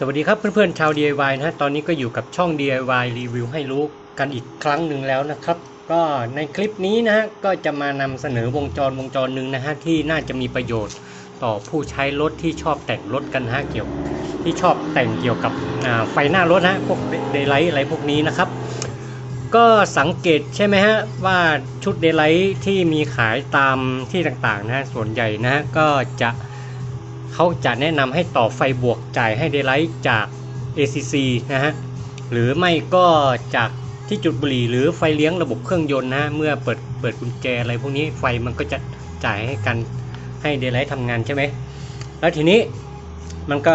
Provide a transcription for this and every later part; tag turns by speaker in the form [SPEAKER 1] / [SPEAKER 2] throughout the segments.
[SPEAKER 1] สวัสดีครับเพื่อนๆชาว DIY นะฮะตอนนี้ก็อยู่กับช่อง DIY รีวิวให้รู้กันอีกครั้งหนึ่งแล้วนะครับ ก็ในคลิปนี้นะฮะก็จะมานำเสนอวงจรวงจรหนึ่งนะฮะที่น่าจะมีประโยชน์ต่อผู้ใช้รถที่ชอบแต่งรถกันฮะเกี่ยวที่ชอบแต่งเกี่ยวกับไฟหน้ารถนะฮะพวกเดย์ไลท์อะไรพวกนี้นะครับ ก็สังเกตใช่ไหมฮะว่าชุดเดย์ไลท์ที่มีขายตามที่ต่างๆนะฮะส่วนใหญ่นะฮะก็จะ เขาจะแนะนำให้ต่อไฟบวกจ่ายให้เดย์ไลท์จาก ACC นะฮะ หรือไม่ก็จากที่จุดบุหรี่หรือไฟเลี้ยงระบบเครื่องยนต์นะฮะเมื่อเปิดเปิดกุญแจอะไรพวกนี้ไฟมันก็จะจ่ายให้กันให้เดย์ไลท์ทำงานใช่ไหม แล้วทีนี้มันก็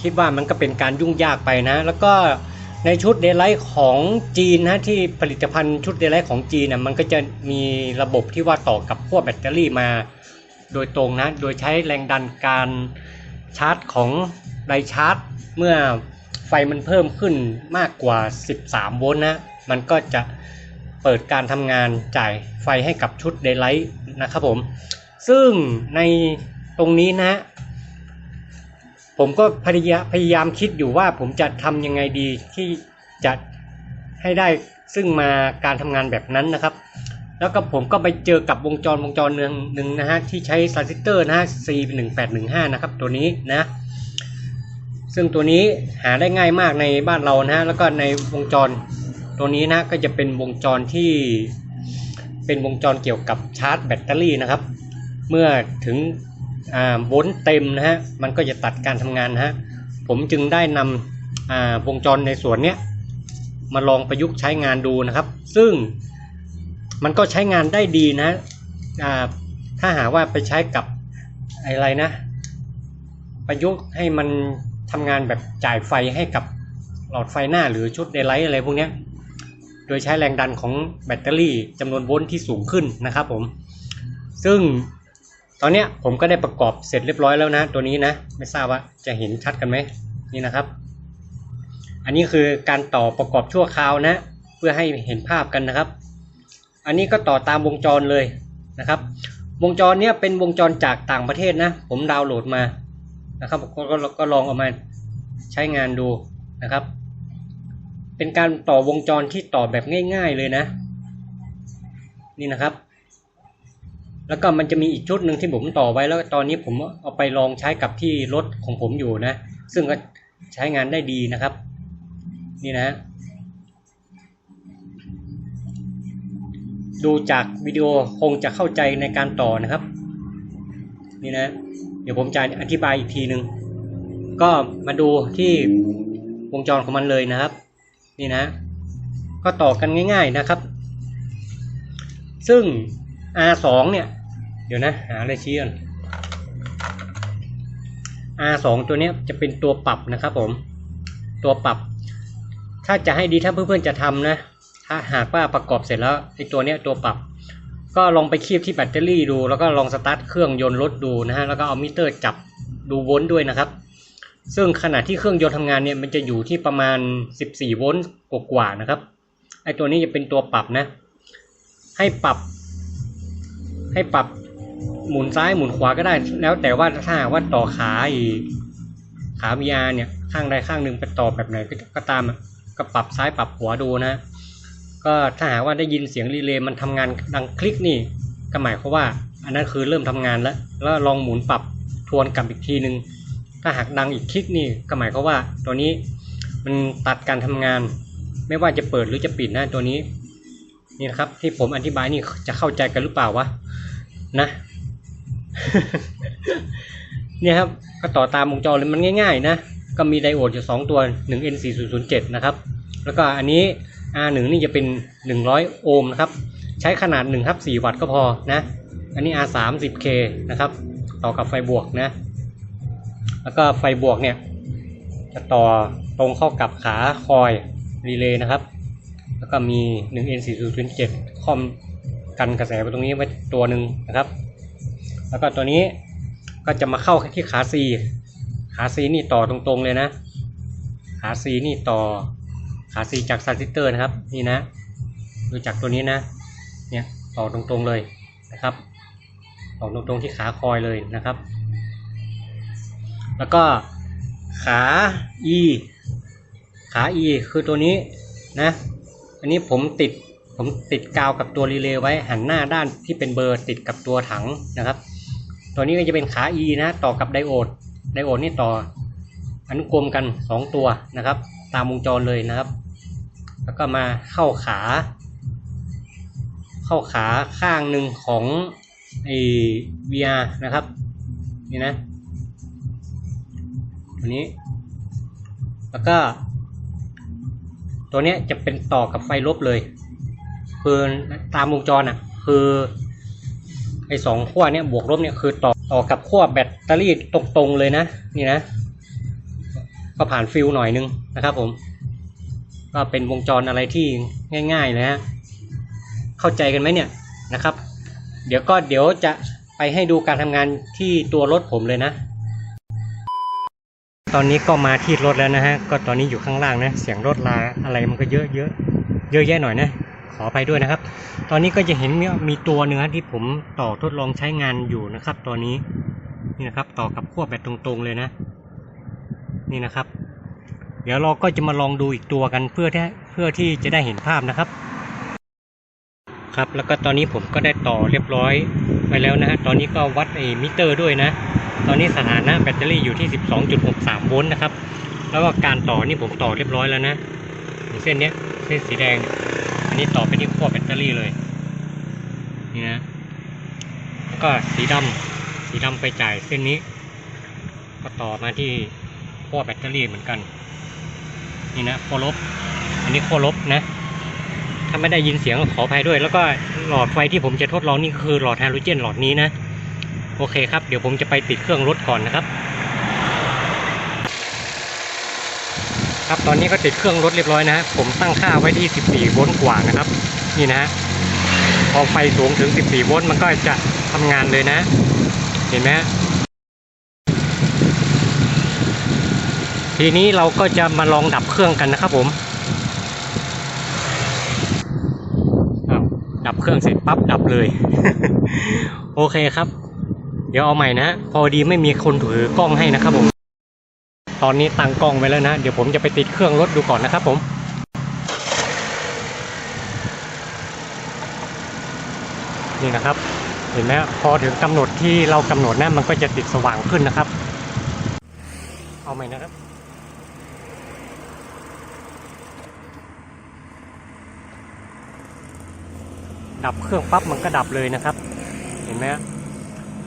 [SPEAKER 1] คิดว่ามันก็เป็นการยุ่งยากไปนะ แล้วก็ในชุดเดย์ไลท์ของจีนนะที่ผลิตภัณฑ์ชุดเดย์ไลท์ของจีนนะมันก็จะมีระบบที่ว่าต่อกับพวกแบตเตอรี่มา โดยตรงนะ โดยใช้แรงดันการชาร์จของไดชาร์จ เมื่อไฟมันเพิ่มขึ้นมากกว่า 13 โวลต์นะ มันก็จะเปิดการทำงานจ่ายไฟให้กับชุดเดย์ไลท์นะครับผม ซึ่งในตรงนี้นะ ผมก็พยายามพยายามคิดอยู่ว่าผมจะทำยังไงดีที่จะให้ได้ซึ่งมาการทำงานแบบนั้นนะครับ แล้วก็ผมก็ไปเจอกับวงจรวงจรหนึ่งหนึ่งนะฮะที่ใช้ซันซิสเตอร์นะฮะ C1815 นะครับตัวนี้นะ ซึ่งตัวนี้หาได้ง่ายมากในบ้านเรานะฮะแล้วก็ในวงจรตัวนี้นะก็จะเป็นวงจรที่เป็นวงจรเกี่ยวกับชาร์จแบตเตอรี่นะครับ เมื่อถึงอ่าโวลต์เต็มนะฮะมันก็จะตัดการทำงานนะฮะผมจึงได้นำอ่าวงจรในส่วนนี้มาลองประยุกต์ใช้งานดูนะครับ ซึ่ง มันก็ใช้งานได้ดีนะอ่าถ้าหาว่าไปใช้กับอะไรนะ ประยุกต์ให้มันทำงานแบบจ่ายไฟให้กับหลอดไฟหน้าหรือชุดเดย์ไลท์อะไรพวกนี้โดยใช้แรงดันของแบตเตอรี่จำนวนโวลต์ที่สูงขึ้นนะครับผม ซึ่งตอนนี้ผมก็ได้ประกอบเสร็จเรียบร้อยแล้วนะ ตัวนี้นะ ไม่ทราบว่าจะเห็นชัดกันไหมนี่นะครับ อันนี้คือการต่อประกอบชั่วคราวนะ เพื่อให้เห็นภาพกันนะครับ อันนี้ก็ต่อตามวงจรเลยนะครับ วงจรเนี้ยเป็นวงจรจากต่างประเทศนะ ผมดาวน์โหลดมานะครับกก็ก็ลองเอามาใช้งานดูนะครับ เป็นการต่อวงจรที่ต่อแบบง่าย ๆเลยนะ นี่นะครับ แล้วก็มันจะมีอีกชุดหนึ่งที่ผมต่อไว้แล้วตอนนี้ผมเอาไปลองใช้กับที่รถของผมอยู่นะ ซึ่งก็ใช้งานได้ดีนะครับ นี่นะ ดูจากวิดีโอคงจะเข้าใจในการต่อนะครับ นี่นะ เดี๋ยวผมจะอธิบายอีกทีหนึ่งก็มาดูที่วงจรของมันเลยนะครับ นี่นะ ก็ต่อกันง่าย ๆนะครับ ซึ่ง R2 เนี่ย เดี๋ยวนะ หาอะไรชี้ก่อน R2 ตัวเนี้ยจะเป็นตัวปรับนะครับผม ตัวปรับ ถ้าจะให้ดีถ้าเพื่อนๆจะทำนะ ถ้าหากว่าประกอบเสร็จแล้วไอ้ตัวเนี้ยตัวปรับ ก็ลองไปคีบที่แบตเตอรี่ดู แล้วก็ลองสตาร์ทเครื่องยนต์รถดูนะฮะแล้วก็เอามิเตอร์จับดูโวลต์ด้วยนะครับ ซึ่งขณะที่เครื่องยนต์ทำงานเนี่ยมันจะอยู่ที่ประมาณ 14 โวลต์กว่าๆนะครับไอ้ตัวนี้จะเป็นตัวปรับนะ ให้ปรับ ให้ปรับหมุนซ้ายหมุนขวาก็ได้ แล้วแต่ว่าถ้าว่าต่อขาอีกขา VR เนี่ยข้างใดข้างหนึ่งไปต่อแบบไหนก็ตามก็ปรับซ้ายปรับขวาดูนะ ก็ถ้าหากว่าได้ยินเสียงรีเลย์มันทำงานดังคลิกนี่ก็หมายความว่า อันนั้นคือเริ่มทำงานแล้วแล้วลองหมุนปรับทวนกลับอีกทีหนึ่งถ้าหากดังอีกคลิกนี่ก็หมายความว่า ตัวนี้มันตัดการทำงาน ไม่ว่าจะเปิดหรือจะปิดนะตัวนี้นี่นะครับที่ผมอธิบายนี่จะเข้าใจกันหรือเปล่าวะนะเนี่ยครับก็ต่อตามวงจรเลยมันง่าย ๆ นะ ก็มีไดโอดอยู่สองตัว 1N4007 นะครับ แล้วก็อันนี้ R1 นี่จะเป็น 100 โอห์มนะครับ ใช้ขนาด1ทับ4วัตต์ก็พอนะ อันนี้ R3 10K นะครับ ต่อกับไฟบวกนะ แล้วก็ไฟบวกเนี่ย จะต่อตรงเข้ากับขาคอยรีเลย์นะครับ แล้วก็มี 1N4007 คอมกันกระแสไปตรงนี้ไว้ตัวหนึ่งนะครับ แล้วก็ตัวนี้ก็จะมาเข้าที่ขา C ขา C นี่ต่อตรงๆเลยนะ ขา C นี่ต่อ ขา C จากซันซิสเตอร์นะครับนี่นะดูจากตัวนี้นะเนี่ยต่อตรงๆเลยนะครับต่อตรงๆที่ขาคอยเลยนะครับ แล้วก็ขา E ขา E คือตัวนี้นะอันนี้ผมติดผมติดกาวกับตัวรีเลย์ไว้หันหน้าด้านที่เป็นเบอร์ติดกับตัวถังนะครับ ตัวนี้ก็จะเป็นขา E นะต่อกับไดโอดไดโอดนี่ต่ออนุกรมกัน 2 ตัวนะครับ ตามวงจรเลยนะครับ แล้วก็มาเข้าขา เข้าขาข้างหนึ่งของไอ VR นะครับนี่นะตัวนี้ แล้วก็ ตัวเนี้ยจะเป็นต่อกับไฟลบเลย คือตามวงจรอะ คือไอสองขั้วเนี้ยบวกลบเนี่ยคือต่อต่อกับขั้วแบตเตอรี่ตรงๆเลยนะ นี่นะ ก็ผ่านฟิลหน่อยนึงนะครับผม ก็เป็นวงจรอะไรที่ง่ายๆนะฮะเข้าใจกันไหมเนี่ยนะครับ เดี๋ยวก็เดี๋ยวจะไปให้ดูการทำงานที่ตัวรถผมเลยนะ ตอนนี้ก็มาที่รถแล้วนะฮะก็ตอนนี้อยู่ข้างล่างนะเสียงรถลาอะไรมันก็เยอะเยอะเยอะแยะหน่อยนะขอไปด้วยนะครับ ตอนนี้ก็จะเห็นมีมีตัวหนึ่งที่ผมต่อทดลองใช้งานอยู่นะครับตอนนี้นี่นะครับ ต่อกับขั้วแบตตรงๆเลยนะ นี่นะครับ เดี๋ยวเราก็จะมาลองดูอีกตัวกันเพื่อที่เพื่อที่จะได้เห็นภาพนะครับ ครับแล้วก็ตอนนี้ผมก็ได้ต่อเรียบร้อยไปแล้วนะฮะตอนนี้ก็วัดไอ้มิเตอร์ด้วยนะ ตอนนี้สถานะแบตเตอรี่อยู่ที่ 12.63 โวลต์นะครับ แล้วก็การต่อนี่ผมต่อเรียบร้อยแล้วนะอย่างเส้นเนี้ยเส้นสีแดง อันนี้ต่อไปที่ขั้วแบตเตอรี่เลยนี่นะก็สีดำสีดำไปจ่ายเส้นนี้ ก็ต่อมาที่ขั้วแบตเตอรี่เหมือนกัน นี่นะขั้วลบอันนี้ขั้วลบนะ ถ้าไม่ได้ยินเสียงขออภัยด้วย แล้วก็หลอดไฟที่ผมจะทดลองนี่คือหลอดไฮโดรเจนหลอดนี้นะ โอเคครับ เดี๋ยวผมจะไปติดเครื่องรถก่อนนะครับ ครับตอนนี้ก็ติดเครื่องรถเรียบร้อยนะ ผมตั้งค่าไว้ที่ 14 โวลต์กว่านะครับ นี่นะฮะพอไฟสูงถึง 14 โวลต์มันก็จะทำงานเลยนะ เห็นไหมฮะ ทีนี้เราก็จะมาลองดับเครื่องกันนะครับผม ดับเครื่องเสร็จปั๊บดับเลย โอเคครับ เดี๋ยวเอาใหม่นะ พอดีไม่มีคนถือกล้องให้นะครับผม ตอนนี้ตั้งกล้องไว้แล้วนะ เดี๋ยวผมจะไปติดเครื่องรถดูก่อนนะครับผมนี่นะครับ เห็นไหมพอถึงกำหนดที่เรากำหนดนะมันก็จะติดสว่างขึ้นนะครับ เอาใหม่นะครับ ดับเครื่องปั๊บมันก็ดับเลยนะครับ เห็นไหม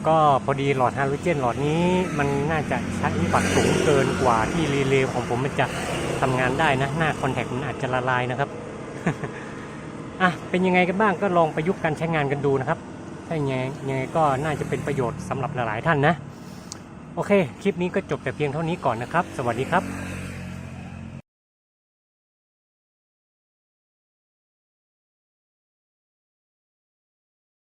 [SPEAKER 1] ก็พอดีหลอดไฮโดรเจนหลอดนี้มันน่าจะใช้วัตต์สูงเกินกว่าที่รีเลย์ของผมมันจะทำงานได้นะ หน้าคอนแทคมันอาจจะละลายนะครับอะเป็นยังไงกันบ้างก็ลองประยุกต์การใช้งานกันดูนะครับ ถ้าอย่างไงยังไงก็น่าจะเป็นประโยชน์สำหรับหลายๆท่านนะ โอเค คลิปนี้ก็จบแต่เพียงเท่านี้ก่อนนะครับ สวัสดีครับ